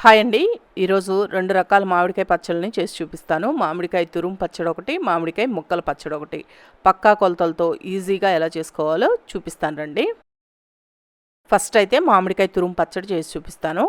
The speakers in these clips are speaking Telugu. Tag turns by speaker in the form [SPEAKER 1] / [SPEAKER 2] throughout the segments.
[SPEAKER 1] హాయ్ అండి. ఈరోజు రెండు రకాల మామిడికాయ పచ్చళ్ళని చేసి చూపిస్తాను. మామిడికాయ తురుము పచ్చడి ఒకటి మామిడికాయ ముక్కల పచ్చడి ఒకటి. పక్కా కొలతలతో ఈజీగా ఎలా చేసుకోవాలో చూపిస్తాను రండి. ఫస్ట్ అయితే మామిడికాయ తురుము పచ్చడి చేసి చూపిస్తాను.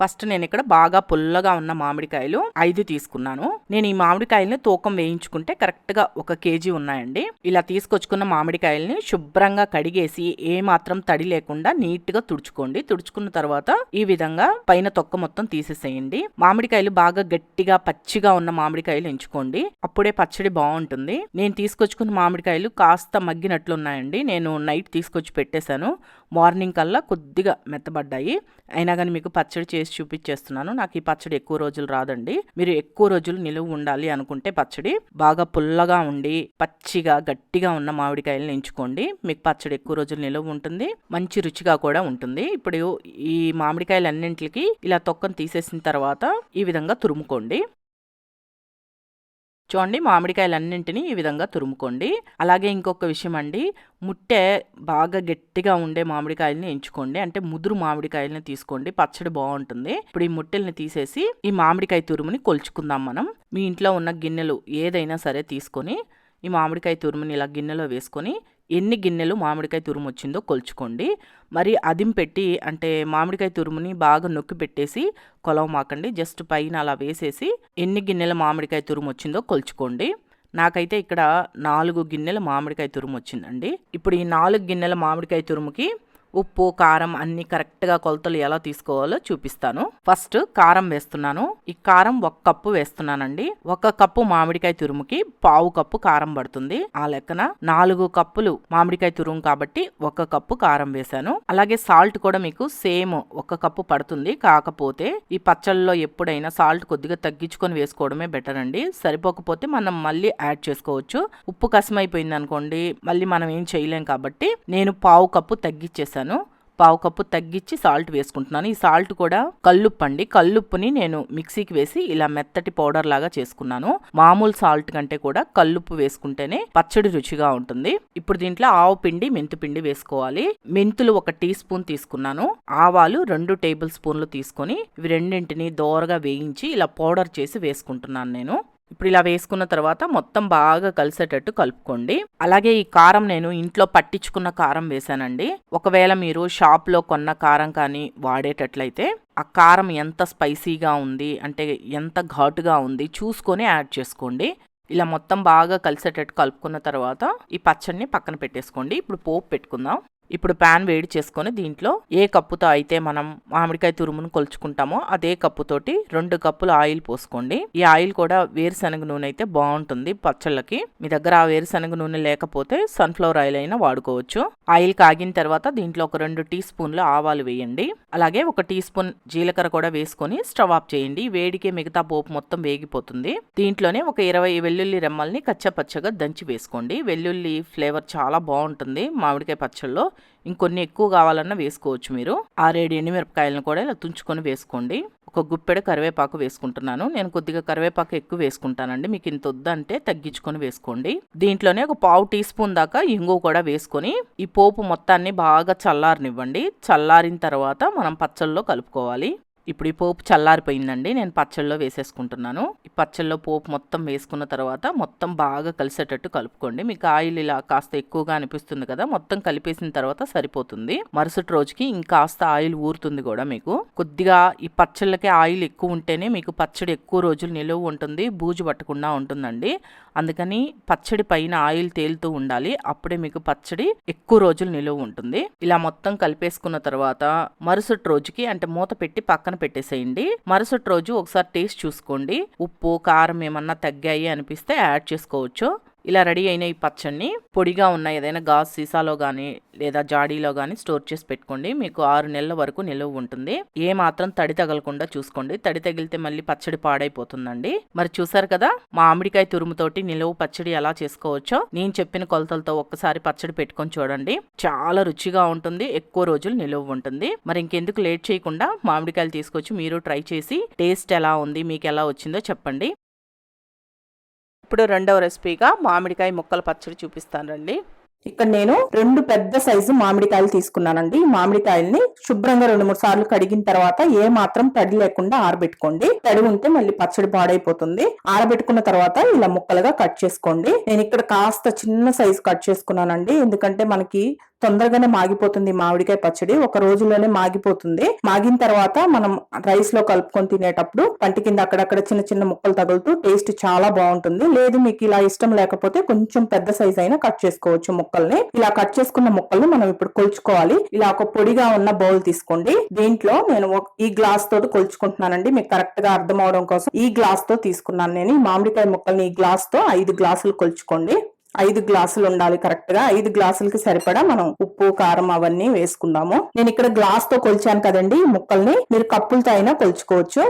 [SPEAKER 1] ఫస్ట్ నేను ఇక్కడ బాగా పుల్లగా ఉన్న మామిడికాయలు ఐదు తీసుకున్నాను. నేను ఈ మామిడికాయల్ని తూకం వేయించుకుంటే కరెక్ట్గా ఒక కేజీ ఉన్నాయండి. ఇలా తీసుకొచ్చుకున్న మామిడికాయల్ని శుభ్రంగా కడిగేసి ఏ మాత్రం తడి లేకుండా నీట్గా తుడుచుకోండి. తుడుచుకున్న తర్వాత ఈ విధంగా పైన తొక్క మొత్తం తీసేసేయండి. మామిడికాయలు బాగా గట్టిగా పచ్చిగా ఉన్న మామిడికాయలు ఎంచుకోండి. అప్పుడే పచ్చడి బాగుంటుంది. నేను తీసుకొచ్చుకున్న మామిడికాయలు కాస్త మగ్గినట్లు ఉన్నాయండి నేను నైట్ తీసుకొచ్చి పెట్టేశాను. మార్నింగ్ కల్లా కొద్దిగా మెత్తబడ్డాయి. అయినా కానీ మీకు పచ్చడి చేసి చూపించేస్తున్నాను. నాకు ఈ పచ్చడి ఎక్కువ రోజులు రాదండి. మీరు ఎక్కువ రోజులు నిలువ ఉండాలి అనుకుంటే పచ్చడి. బాగా పుల్లగా ఉండి పచ్చిగా గట్టిగా ఉన్న మామిడికాయలను ఎంచుకోండి. మీకు పచ్చడి ఎక్కువ రోజులు నిలువ ఉంటుంది. మంచి రుచిగా కూడా ఉంటుంది. ఇప్పుడు ఈ మామిడికాయలన్నింటికి ఇలా తొక్కను తీసేసిన తర్వాత ఈ విధంగా తురుముకోండి. చూడండి మామిడికాయలన్నింటినీ ఈ విధంగా తురుముకోండి. అలాగే ఇంకొక విషయం అండి ముట్టె బాగా గట్టిగా ఉండే మామిడికాయలని ఎంచుకోండి. అంటే ముదురు మామిడికాయలని తీసుకోండి పచ్చడి బాగుంటుంది. ఇప్పుడు ఈ ముట్టెల్ని తీసేసి ఈ మామిడికాయ తురుముని కొలుచుకుందాం మనం. మీ ఇంట్లో ఉన్న గిన్నెలు ఏదైనా సరే తీసుకొని ఈ మామిడికాయ తురుముని ఇలా గిన్నెలో వేసుకొని ఎన్ని గిన్నెలు మామిడికాయ తురుము వచ్చిందో కొలుచుకోండి. మరి అదిం పెట్టి అంటే మామిడికాయ తురుముని బాగా నొక్కి పెట్టేసి కొలవమాకండి జస్ట్ పైన అలా వేసేసి ఎన్ని గిన్నెల మామిడికాయ తురుము వచ్చిందో కొలుచుకోండి. నాకైతే ఇక్కడ నాలుగు గిన్నెల మామిడికాయ తురుము వచ్చిందండి ఇప్పుడు ఈ నాలుగు గిన్నెల మామిడికాయ తురుముకి ఉప్పు కారం అన్ని కరెక్ట్గా కొలతలు ఎలా తీసుకోవాలో చూపిస్తాను. ఫస్ట్ కారం వేస్తున్నాను. ఈ కారం ఒక కప్పు వేస్తున్నానండి. ఒక కప్పు మామిడికాయ తురుముకి పావు కప్పు కారం పడుతుంది. ఆ లెక్కన నాలుగు కప్పులు మామిడికాయ తురుము కాబట్టి ఒక కప్పు కారం వేశాను. అలాగే సాల్ట్ కూడా మీకు సేమ్ ఒక కప్పు పడుతుంది. కాకపోతే ఈ పచ్చళ్ళలో ఎప్పుడైనా సాల్ట్ కొద్దిగా తగ్గించుకొని వేసుకోవడమే బెటర్ అండి. సరిపోకపోతే మనం మళ్ళీ యాడ్ చేసుకోవచ్చు. ఉప్పు కసమైపోయింది అనుకోండి మళ్ళీ మనం ఏం చేయలేం కాబట్టి నేను పావు కప్పు తగ్గించేసాను వేసాను పావు కప్పు తగ్గించి సాల్ట్ వేసుకుంటున్నాను. ఈ సాల్ట్ కూడా కల్లుప్పు అండి. కల్లుప్పుని నేను మిక్సీకి వేసి ఇలా మెత్తటి పౌడర్ లాగా చేసుకున్నాను. మామూలు సాల్ట్ కంటే కూడా కల్లుప్పు వేసుకుంటేనే పచ్చడి రుచిగా ఉంటుంది. ఇప్పుడు దీంట్లో ఆవు పిండి మెంతు పిండి వేసుకోవాలి. మెంతులు ఒక టీ స్పూన్ తీసుకున్నాను. ఆవాలు రెండు టేబుల్ స్పూన్లు తీసుకొని ఇవి రెండింటిని దోరగా వేయించి ఇలా పౌడర్ చేసి వేసుకుంటున్నాను నేను. ఇప్పుడు ఇలా వేసుకున్న తర్వాత మొత్తం బాగా కలిసేటట్టు కలుపుకోండి. అలాగే ఈ కారం నేను ఇంట్లో పట్టించుకున్న కారం వేసానండి ఒకవేళ మీరు షాప్లో కొన్న కారం కానీ వాడేటట్లయితే ఆ కారం ఎంత స్పైసీగా ఉంది అంటే ఎంత ఘాటుగా ఉంది చూసుకొని యాడ్ చేసుకోండి. ఇలా మొత్తం బాగా కలిసేటట్టు కలుపుకున్న తర్వాత ఈ పచ్చడిని పక్కన పెట్టేసుకోండి. ఇప్పుడు పోపు పెట్టుకుందాం. ఇప్పుడు ప్యాన్ వేడి చేసుకొని దీంట్లో ఏ కప్పుతో అయితే మనం మామిడికాయ తురుమును కొలుచుకుంటామో అదే కప్పుతోటి రెండు కప్పులు ఆయిల్ పోసుకోండి. ఈ ఆయిల్ కూడా వేరుశనగ నూనె అయితే బాగుంటుంది పచ్చళ్ళకి. మీ దగ్గర ఆ వేరుశనగ నూనె లేకపోతే సన్ఫ్లవర్ ఆయిల్ అయినా వాడుకోవచ్చు. ఆయిల్ కాగిన తర్వాత దీంట్లో ఒక రెండు టీ స్పూన్లు ఆవాలు వేయండి. అలాగే ఒక టీ స్పూన్ జీలకర్ర కూడా వేసుకొని స్టవ్ ఆఫ్ చేయండి. వేడికే మిగతా పోపు మొత్తం వేగిపోతుంది. దీంట్లోనే ఒక ఇరవై వెల్లుల్లి రెమ్మల్ని కచ్చపచ్చగా దంచి వేసుకోండి. వెల్లుల్లి ఫ్లేవర్ చాలా బాగుంటుంది మామిడికాయ పచ్చళ్ళలో. ఇంకొన్ని ఎక్కువ కావాలన్నా వేసుకోవచ్చు మీరు. ఆరేడు ఎండుమిరపకాయలను కూడా ఇలా తుంచుకొని వేసుకోండి. ఒక గుప్పెడ కరివేపాకు వేసుకుంటున్నాను. నేను కొద్దిగా కరివేపాకు ఎక్కువ వేసుకుంటానండి. మీకు ఇంత వద్దంటే తగ్గించుకొని వేసుకోండి. దీంట్లోనే ఒక పావు టీ స్పూన్ దాకా ఇంగు కూడా వేసుకొని ఈ పోపు మొత్తాన్ని బాగా చల్లారనివ్వండి. చల్లారిన తర్వాత మనం పచ్చళ్ళలో కలుపుకోవాలి. ఇప్పుడు ఈ పోపు చల్లారిపోయిందండి నేను పచ్చళ్ళలో వేసేసుకుంటున్నాను. ఈ పచ్చళ్ళలో పోపు మొత్తం వేసుకున్న తర్వాత మొత్తం బాగా కలిసేటట్టు కలుపుకోండి. మీకు ఆయిల్ ఇలా కాస్త ఎక్కువగా అనిపిస్తుంది కదా మొత్తం కలిపేసిన తర్వాత సరిపోతుంది. మరుసటి రోజుకి ఇంకాస్త ఆయిల్ ఊరుతుంది కూడా మీకు. కొద్దిగా ఈ పచ్చళ్ళకి ఆయిల్ ఎక్కువ ఉంటేనే మీకు పచ్చడి ఎక్కువ రోజులు నిలువ ఉంటుంది బూజు పట్టకుండా ఉంటుందండి. అందుకని పచ్చడి పైన ఆయిల్ తేలుతూ ఉండాలి అప్పుడే మీకు పచ్చడి ఎక్కువ రోజులు నిలువ ఉంటుంది. ఇలా మొత్తం కలిపేసుకున్న తర్వాత మరుసటి రోజుకి అంటే మూత పెట్టి పక్కన పెట్టేసేయండి. మరుసటి రోజు ఒకసారి టేస్ట్ చూసుకోండి. ఉప్పు కారం ఏమన్నా తగ్గాయి అనిపిస్తే యాడ్ చేసుకోవచ్చు. ఇలా రెడీ అయిన ఈ పచ్చడిని పొడిగా ఉన్న ఏదైనా గాజు సీసాలో కానీ లేదా జాడీలో కానీ స్టోర్ చేసి పెట్టుకోండి. మీకు ఆరు నెలల వరకు నిలువ ఉంటుంది. ఏ మాత్రం తడి తగలకుండా చూసుకోండి. తడి తగిలితే మళ్ళీ పచ్చడి పాడైపోతుందండి. మరి చూసారు కదా మామిడికాయ తురుముతోటి నిలువ పచ్చడి ఎలా చేసుకోవచ్చో నేను చెప్పిన కొలతలతో ఒక్కసారి పచ్చడి పెట్టుకొని చూడండి. చాలా రుచిగా ఉంటుంది. ఎక్కువ రోజులు నిలువ ఉంటుంది. మరి ఇంకెందుకు లేట్ చేయకుండా మామిడికాయలు తీసుకొచ్చి మీరు ట్రై చేసి టేస్ట్ ఎలా ఉంది మీకు ఎలా వచ్చిందో చెప్పండి. ఇప్పుడు రెండవ రెసిపీగా మామిడికాయ ముక్కల పచ్చడి చూపిస్తాను రండి.
[SPEAKER 2] ఇక్కడ నేను రెండు పెద్ద సైజు మామిడికాయలు తీసుకున్నానండి. మామిడికాయల్ని శుభ్రంగా రెండు మూడు సార్లు కడిగిన తర్వాత ఏ మాత్రం తడి లేకుండా ఆరబెట్టుకోండి. తడి ఉంటే మళ్ళీ పచ్చడి పాడైపోతుంది. ఆరబెట్టుకున్న తర్వాత ఇలా ముక్కలుగా కట్ చేసుకోండి. నేను ఇక్కడ కాస్త చిన్న సైజు కట్ చేసుకున్నానండి. ఎందుకంటే మనకి తొందరగానే మాగిపోతుంది మామిడికాయ పచ్చడి. ఒక రోజులోనే మాగిపోతుంది. మాగిన తర్వాత మనం రైస్లో కలుపుకొని తినేటప్పుడు పంటి కింద అక్కడక్కడ చిన్న చిన్న ముక్కలు తగులుతూ టేస్ట్ చాలా బాగుంటుంది. లేదు మీకు ఇలా ఇష్టం లేకపోతే కొంచెం పెద్ద సైజ్ అయినా కట్ చేసుకోవచ్చు ముక్కల్ని ఇలా కట్ చేసుకున్న ముక్కల్ని మనం ఇప్పుడు కొలుచుకోవాలి. ఇలా ఒక పొడిగా ఉన్న బౌల్ తీసుకోండి. దీంట్లో నేను ఈ గ్లాస్ తోటి కొలుచుకుంటున్నానండి. మీకు కరెక్ట్గా అర్థం అవడం కోసం ఈ గ్లాస్తో తీసుకున్నాను నేను. ఈ మామిడికాయ ముక్కల్ని ఈ గ్లాస్తో ఐదు గ్లాసులు కొలుచుకోండి. ఐదు గ్లాసులు ఉండాలి కరెక్ట్గా. ఐదు గ్లాసులకి సరిపడా మనం ఉప్పు కారం అవన్నీ వేసుకుందాము. నేను ఇక్కడ గ్లాస్తో కొలిచాను కదండి. ముక్కల్ని మీరు కప్పులతో అయినా కొలుచుకోవచ్చు.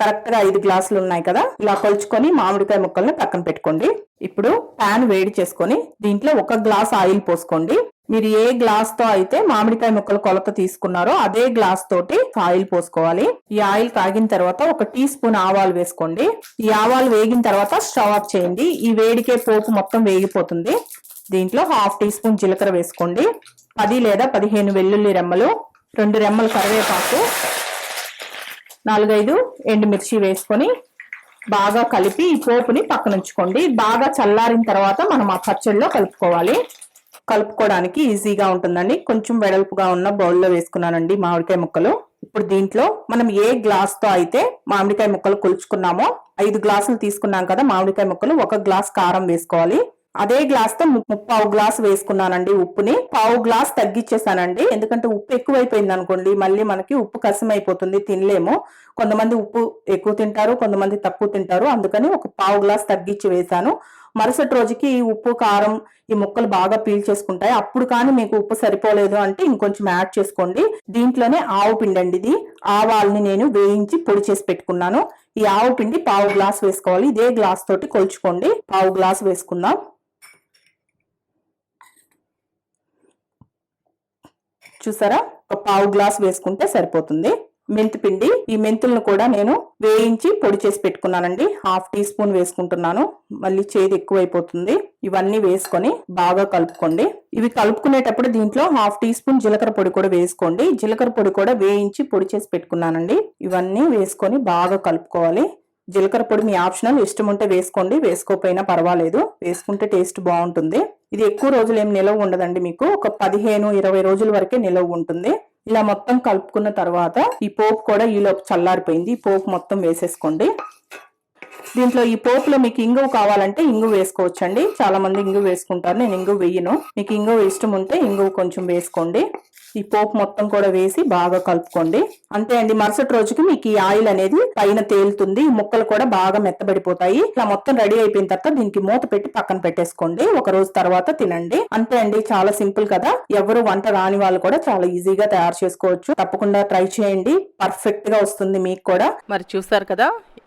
[SPEAKER 2] కరెక్ట్గా ఐదు గ్లాసులు ఉన్నాయి కదా? ఇలా కొలుచుకొని మామిడికాయ ముక్కల్ని పక్కన పెట్టుకోండి. ఇప్పుడు ప్యాన్ వేడి చేసుకొని దీంట్లో ఒక గ్లాస్ ఆయిల్ పోసుకోండి. మీరు ఏ గ్లాస్తో అయితే మామిడికాయ ముక్కలు కొలత తీసుకున్నారో అదే గ్లాస్ తోటి ఆయిల్ పోసుకోవాలి. ఈ ఆయిల్ కాగిన తర్వాత ఒక టీ స్పూన్ ఆవాలు వేసుకోండి. ఈ ఆవాలు వేగిన తర్వాత స్టవ్ ఆఫ్ చేయండి. ఈ వేడికే పోపు మొత్తం వేగిపోతుంది. దీంట్లో హాఫ్ టీ స్పూన్ జీలకర్ర వేసుకోండి. పది లేదా పదిహేను వెల్లుల్లి రెమ్మలు రెండు రెమ్మలు కరివేపాకు నాలుగైదు ఎండుమిర్చి వేసుకొని బాగా కలిపి ఈ పోపుని పక్కన ఉంచుకోండి. బాగా చల్లారిన తర్వాత మనం ఆ పచ్చడిలో కలుపుకోవాలి. కలుపుకోవడానికి ఈజీగా ఉంటుందండి. కొంచెం వెడల్పుగా ఉన్న బౌల్లో వేసుకున్నానండి మామిడికాయ ముక్కలు. ఇప్పుడు దీంట్లో మనం ఏ గ్లాస్తో అయితే మామిడికాయ ముక్కలు కొలుచుకున్నామో ఐదు గ్లాసులు తీసుకున్నాం కదా మామిడికాయ ముక్కలు ఒక గ్లాస్ కారం వేసుకోవాలి. అదే గ్లాస్తో ముప్పావు గ్లాస్ వేసుకున్నానండి ఉప్పుని. పావు గ్లాస్ తగ్గించేసానండి ఎందుకంటే ఉప్పు ఎక్కువైపోయింది అనుకోండి మళ్ళీ మనకి ఉప్పు కసం అయిపోతుంది తినలేము. కొంతమంది ఉప్పు ఎక్కువ తింటారు కొంతమంది తక్కువ తింటారు. అందుకని ఒక పావు గ్లాస్ తగ్గించి వేసాను మరుసటి రోజుకి ఈ ఉప్పు కారం ఈ ముక్కలు బాగా పీల్చేసుకుంటాయి. అప్పుడు కానీ మీకు ఉప్పు సరిపోలేదు అంటే ఇంకొంచెం యాడ్ చేసుకోండి. దీంట్లోనే ఆవు పిండి అండి ఇది. ఆవాల్ని నేను వేయించి పొడి చేసి పెట్టుకున్నాను. ఈ ఆవు పిండి పావు గ్లాస్ వేసుకోవాలి. ఇదే గ్లాస్ తోటి కొలుచుకోండి. పావు గ్లాస్ వేసుకుందాం. చూసారా? ఒక పావు గ్లాస్ వేసుకుంటే సరిపోతుంది. మెంతి పిండి ఈ మెంతులను కూడా నేను వేయించి పొడి చేసి పెట్టుకున్నానండి. హాఫ్ టీ స్పూన్ వేసుకుంటున్నాను. మళ్ళీ చేదు ఎక్కువైపోతుంది. ఇవన్నీ వేసుకొని బాగా కలుపుకోండి. ఇవి కలుపుకునేటప్పుడు దీంట్లో హాఫ్ టీ స్పూన్ జీలకర్ర పొడి కూడా వేసుకోండి. జీలకర్ర పొడి కూడా వేయించి పొడి చేసి పెట్టుకున్నానండి. ఇవన్నీ వేసుకొని బాగా కలుపుకోవాలి. జీలకర్ర పొడి మీ ఆప్షనల్ ఇష్టం ఉంటే వేసుకోండి. వేసుకోకపోయినా పర్వాలేదు. వేసుకుంటే టేస్ట్ బాగుంటుంది. ఇది ఎక్కువ రోజులు ఏం నిలవ ఉండదండి మీకు. ఒక పదిహేను ఇరవై రోజుల వరకే నిలవ ఉంటుంది. ఇలా మొత్తం కలుపుకున్న తర్వాత ఈ పోపు కూడా ఈలోపు చల్లారిపోయింది. ఈ పోపు మొత్తం వేసేసుకోండి. దీంట్లో ఈ పోపులో మీకు ఇంగువ కావాలంటే ఇంగువ వేసుకోవచ్చండి. చాలా మంది ఇంగువ వేసుకుంటారు. నేను ఇంగువ వేయను. మీకు ఇంగువ ఇష్టం ఉంటే ఇంగువ కొంచెం వేసుకోండి. ఈ పోపు మొత్తం కూడా వేసి బాగా కలుపుకోండి. అంతే అండి. మరుసటి రోజుకి మీకు ఈ ఆయిల్ అనేది పైన తేలుతుంది. ముక్కలు కూడా బాగా మెత్తబడిపోతాయి. ఇలా మొత్తం రెడీ అయిపోయిన తర్వాత దీనికి మూత పెట్టి పక్కన పెట్టేసుకోండి. ఒక రోజు తర్వాత తినండి. అంతే అండి. చాలా సింపుల్ కదా. ఎవరు వంట రాని వాళ్ళు కూడా చాలా ఈజీగా తయారు చేసుకోవచ్చు. తప్పకుండా ట్రై చేయండి. పర్ఫెక్ట్గా వస్తుంది మీకు కూడా.
[SPEAKER 1] మరి చూస్తారు కదా?